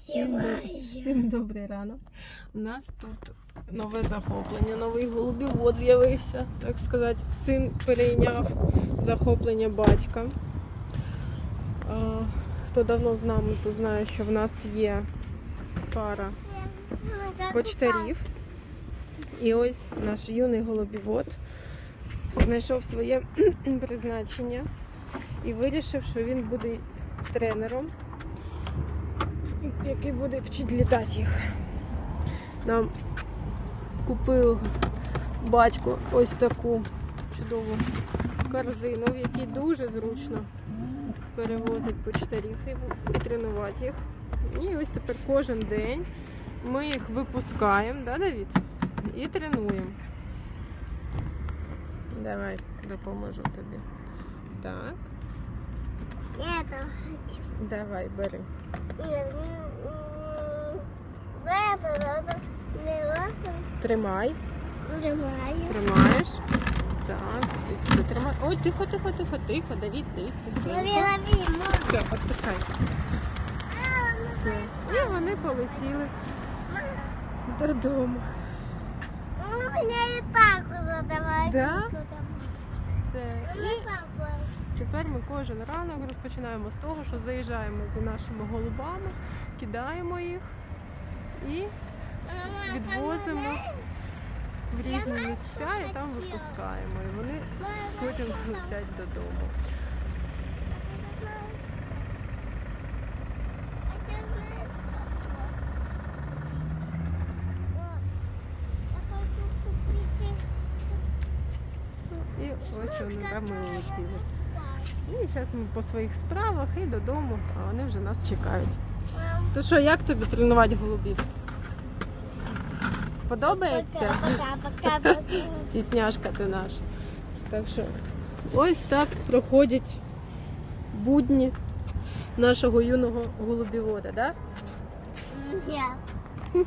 Всім, добрий ранок. У нас тут нове захоплення, новий голубівод з'явився, так сказати. Син перейняв захоплення батька. Хто давно з нами, то знає, що в нас є пара почтарів. І ось наш юний голубівод знайшов своє призначення і вирішив, що він буде тренером, який буде вчити літати їх. Нам купив батько ось таку чудову корзину, в якій дуже зручно перевозить почтарів і тренувати їх. І ось тепер кожен день ми їх випускаємо, да, Давід? І тренуємо. Давай допоможу тобі. Так, Это хочу. Давай, бери. Тримай. нажимаю. Тримаєш. Так, ти тримай. Ой, тихо, тихо, тихо, тихо. Давід, Давід, тихо. Все, відпускай. Все. І вони полетіли додому. Ну, меня и так задавать. Да? Все. Ну, І так вот. Тепер ми кожен ранок розпочинаємо з того, що заїжджаємо за нашими голубами, кидаємо їх і відвозимо в різні місця і там випускаємо. І вони потім летять додому. Ось вони там і летіли. І зараз ми по своїх справах і додому, а вони вже нас чекають. То що, як тобі тренувати голубів? Подобається? Стісняшка ти наш. Так що ось так проходять будні нашого юного голубівода, да? Нет.